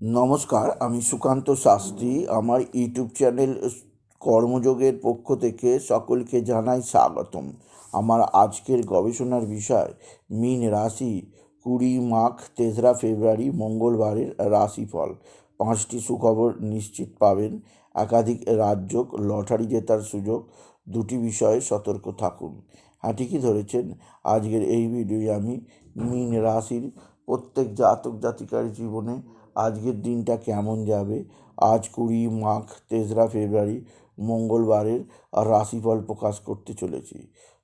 নমস্কার, আমি সুকান্ত শাস্ত্রী। আমার ইউটিউব চ্যানেল কর্মযোগের পক্ষ থেকে সকলকে জানাই স্বাগতম। আমার আজকের গবেষণার বিষয়, মীন রাশি, কুড়ি মাঘ, তেসরা ফেব্রুয়ারি, মঙ্গলবারের রাশিফল। পাঁচটি সুখবর নিশ্চিত পাবেন। একাধিক রাজ্য লটারি জেতার সুযোগ, দুটি বিষয়ে সতর্ক থাকুন। হ্যাঁ ঠিকই ধরেছেন। আজকের এই ভিডিওয়ে আমি মীন রাশির প্রত্যেক জাতক জাতিকার জীবনে আজকের দিনটা কেমন যাবে? আজ কুড়ি মাঘ, তেসরা ফেব্রুয়ারি, মঙ্গলবারের রাশিফল প্রকাশ করতে চলেছি।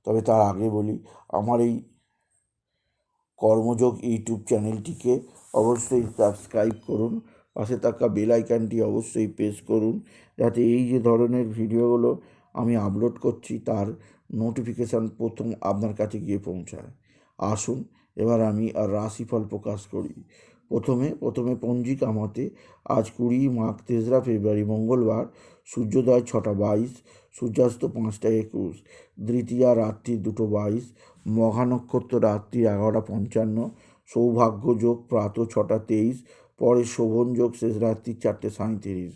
তবে তার আগে বলি, আমার এই কর্মযোগ ইউটিউব চ্যানেলটিকে অবশ্যই সাবস্ক্রাইব করুন, পাশে থাকা বেল আইকনটি অবশ্যই প্রেস করুন, যাতে এই যে ধরনের ভিডিওগুলো আমি আপলোড করছি, তার নোটিফিকেশান প্রথম আপনার কাছে গিয়ে পৌঁছায়। আসুন, এবার আমি আর রাশিফল প্রকাশ করি। প্রথমে প্রথমে পঞ্জি কামাতে আজ কুড়ি মাঘ তেসরা ফেব্রুয়ারি মঙ্গলবার, সূর্যোদয় ছটা বাইশ, সূর্যাস্ত পাঁচটা একুশ, দ্বিতীয়া রাত্রি দুটো বাইশ, মঘা নক্ষত্র রাত্রি এগারোটা পঞ্চান্ন, সৌভাগ্য যোগ প্রাত ছটা তেইশ পরে শোভন যোগ শেষ রাত্রি চারটে সাঁত্রিশ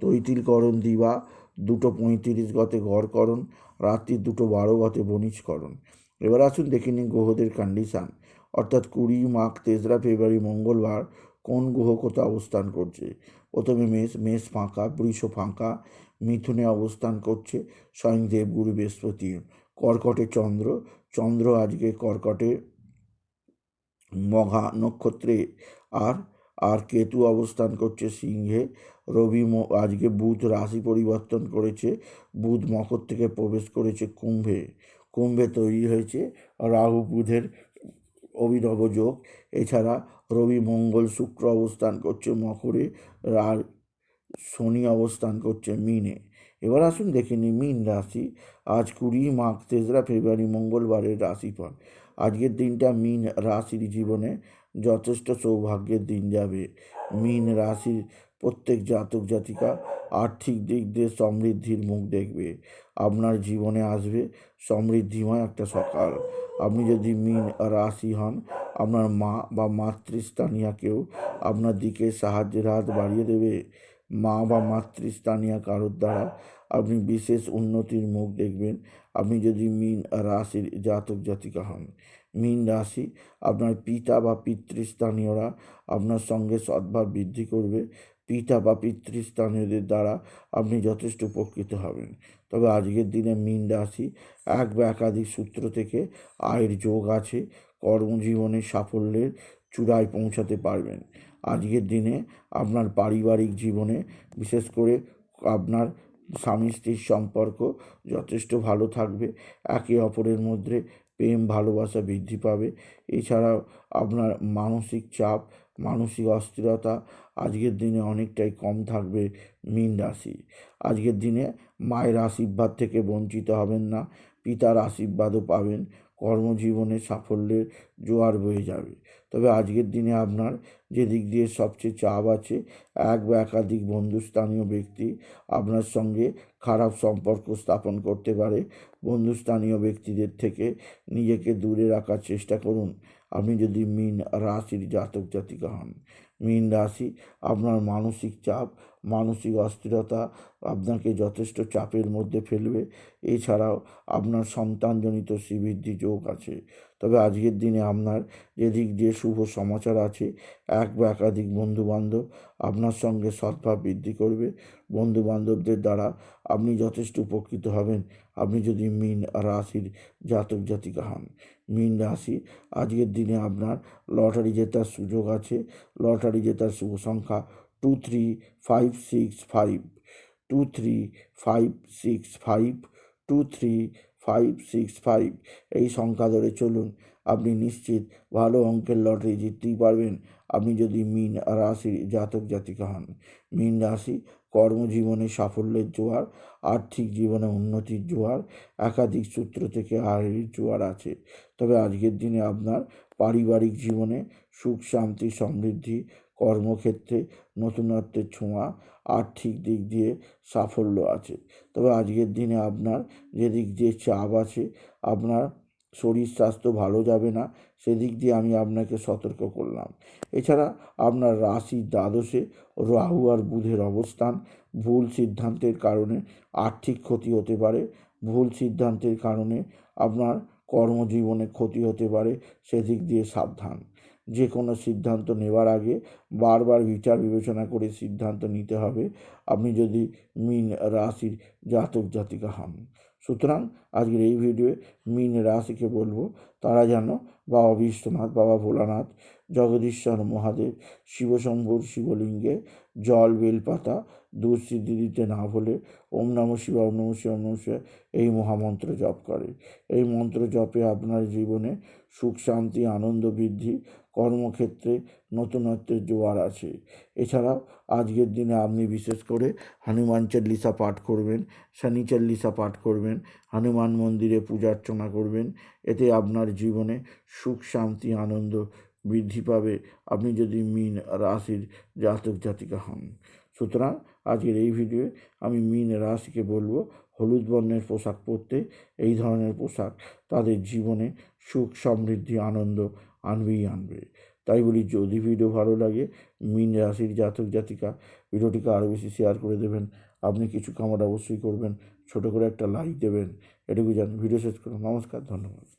তৈতিলকরণ দিবা, দুটো পঁয়ত্রিশ গতে গড়করণ রাত্রি দুটো বারো গতে বণিজকরণ এবার আসুন দেখে নিন গ্রহদের কন্ডিশান অর্থাৎ কুড়ি মাঘ, তেসরা ফেব্রুয়ারি, মঙ্গলবার কোন গ্রহ কোথাও অবস্থান করছে? প্রথমে মেষ মেষ ফাঁকা, বৃষ ফাঁকা, মিথুনে অবস্থান করছে, স্বয়ং দেবগুরু বৃহস্পতি। কর্কটে চন্দ্র চন্দ্র আজকে কর্কটে মঘা নক্ষত্রে। আর আর কেতু অবস্থান করছে সিংহে। রবি আজকে বুধ রাশি পরিবর্তন করেছে, বুধ মকর থেকে প্রবেশ করেছে কুম্ভে। কুম্ভে তৈরি হয়েছে রাহু বুধের অভিনব যোগ। এছাড়া রবি মঙ্গল শুক্র অবস্থান করছে মকরে আর শনি অবস্থান করছে মিনে। এবার আসুন দেখে নিই মিন রাশি। আজ কুড়ি মাঘ, তেসরা ফেব্রুয়ারি, মঙ্গলবারের রাশিফল। আজকের দিনটা মিন রাশির জীবনে যথেষ্ট সৌভাগ্যের দিন যাবে। মিন রাশির প্রত্যেক জাতক জাতিকা আর্থিক দিক দিয়ে সমৃদ্ধির মুখ দেখবে। আপনার জীবনে আসবে সমৃদ্ধিময় একটা সকাল। আপনি যদি মিন রাশি হন, আপনার মা বা মাতৃস্থানীয় কেউ আপনার দিকে সাহায্যের হাত বাড়িয়ে দেবে। মা বা মাতৃস্থানীয় কারোর দ্বারা আপনি বিশেষ উন্নতির মুখ দেখবেন। আপনি যদি মিন রাশির জাতক জাতিকা হন, মিন রাশি আপনার পিতা বা পিতৃস্থানীয়রা আপনার সঙ্গে সদ্ভাব বৃদ্ধি করবে। পিতা বা পিতৃস্থানীয়দের দ্বারা আপনি যথেষ্ট উপকৃত হবেন। তবে আজকের দিনে মিন রাশি এক বা একাধিক সূত্র থেকে আয়ের যোগ আছে কর্মজীবনে সাফল্যের চূড়ায় পৌঁছাতে পারবেন। আজকের দিনে আপনার পারিবারিক জীবনে, বিশেষ করে আপনার স্বামী স্ত্রীর সম্পর্ক যথেষ্ট ভালো থাকবে। একে অপরের মধ্যে প্রেম, ভালোবাসা বৃদ্ধি পাবে। এছাড়াও আপনার মানসিক চাপ, মানসিক অস্থিরতা আজকের দিনে অনেকটাই কম থাকবে মীন রাশি। আজকের দিনে মায়ের আশীর্বাদ থেকে বঞ্চিত হবেন না, পিতার আশীর্বাদও পাবেন। কর্মজীবনে সাফল্যের জোয়ার বয়ে যাবে। তবে আজকের দিনে আপনার যে দিক দিয়ে সবচেয়ে চাপ আছে, এক বা একাধিক বন্ধুস্থানীয় ব্যক্তি আপনার সঙ্গে খারাপ সম্পর্ক স্থাপন করতে পারে। বন্ধুস্থানীয় ব্যক্তিদের থেকে নিজেকে দূরে রাখার চেষ্টা করুন। আপনি যদি মিন রাশির জাতক জাতিকা হন, মিন রাশি আপনার মানসিক চাপ মানসিক অস্থিরতা আপনাকে যথেষ্ট চাপের মধ্যে ফেলবে। এছাড়াও আপনার সন্তানজনিত শ্রীবৃদ্ধি যোগ আছে। তবে আজকের দিনে আপনার যেদিক দিয়ে শুভ সমাচার আছে, এক বা একাধিক বন্ধুবান্ধব আপনার সঙ্গে সদ্ভাব বৃদ্ধি করবে। বন্ধুবান্ধবদের দ্বারা আপনি যথেষ্ট উপকৃত হবেন। আপনি যদি মিন রাশির জাতক জাতিকা হন, মিন রাশি আজকের দিনে আপনার লটারি জেতার সুযোগ আছে। লটারি জেতার শুভ সংখ্যা two three five six five two three five six five two three five six five এই সংখ্যা ধরে চলুন। আপনি নিশ্চিত ভালো অঙ্কের লটারি জিততেই পারবেন। আপনি যদি মিন রাশির জাতক জাতিকা হন, মিন রাশি কর্মজীবনে সাফল্যের জোয়ার, আর্থিক জীবনে উন্নতির জোয়ার, একাধিক সূত্র থেকে আয়ের জোয়ার আছে। তবে আজকের দিনে আপনার পারিবারিক জীবনে সুখ, শান্তি, সমৃদ্ধি কর্মক্ষেত্রে নতুনত্বের ছোঁয়া আর্থিক দিক দিয়ে সাফল্য আছে। তবে আজকের দিনে আপনার যেদিক দিয়ে চাপ আছে, আপনার শরীর স্বাস্থ্য ভালো যাবে না, সেদিক দিয়ে আমি আপনাকে সতর্ক করলাম। এছাড়া আপনার রাশি দ্বাদশে রাহু আর বুধের অবস্থান ভুল সিদ্ধান্তের কারণে আর্থিক ক্ষতি হতে পারে। ভুল সিদ্ধান্তের কারণে আপনার কর্মজীবনে ক্ষতি হতে পারে, সেদিক দিয়ে সাবধান। যে কোনো সিদ্ধান্ত নেওয়ার আগে বারবার বিচার বিবেচনা করে সিদ্ধান্ত নিতে হবে। আপনি যদি মিন রাশির জাতক জাতিকা হন। সুতরাং আজকের এই ভিডিওয়ে মিন রাশিকে বলব তারা যেন বাবা বিশ্বনাথ বাবা ভোলানাথ, জগদীশ্বর মহাদেব, শিবশম্ভুর শিবলিঙ্গে জল, বেলপাতা দুঃসিদ্ধি দিতে না ভুলে ওম নম শিবা ওম নম শিবা ওম নম শিবা এই মহামন্ত্র জপ করে। এই মন্ত্র জপে আপনার জীবনে সুখ, শান্তি, আনন্দ বৃদ্ধি, কর্মক্ষেত্রে নতুনত্বের জোয়ার আছে। এছাড়াও আজকের দিনে আপনি বিশেষ করে হনুমান চল্লিশা পাঠ করবেন, শনি চল্লিশা পাঠ করবেন, হনুমান মন্দিরে পূজা অর্চনা করবেন, এতে আপনার জীবনে সুখ, শান্তি, আনন্দ বৃদ্ধি পাবে। আপনি যদি মিন রাশির জাতক, জাতিকা হন। সুতরাং আজকের এই ভিডিওয়ে আমি মিন রাশিকে বলব, হলুদ বর্ণের পোশাক পরতে। এই ধরনের পোশাক তাদের জীবনে সুখ, সমৃদ্ধি, আনন্দ আনবেই আনবে। তাই বলি, যদি ভিডিও ভালো লাগে, মিন রাশির জাতক, জাতিকা ভিডিওটিকে আরও বেশি শেয়ার করে দেবেন। আপনি কিছু কামার অবশ্যই করবেন, ছোটো করে একটা লাইক দেবেন। এটুকু জান ভিডিও শেষ করুন নমস্কার, ধন্যবাদ।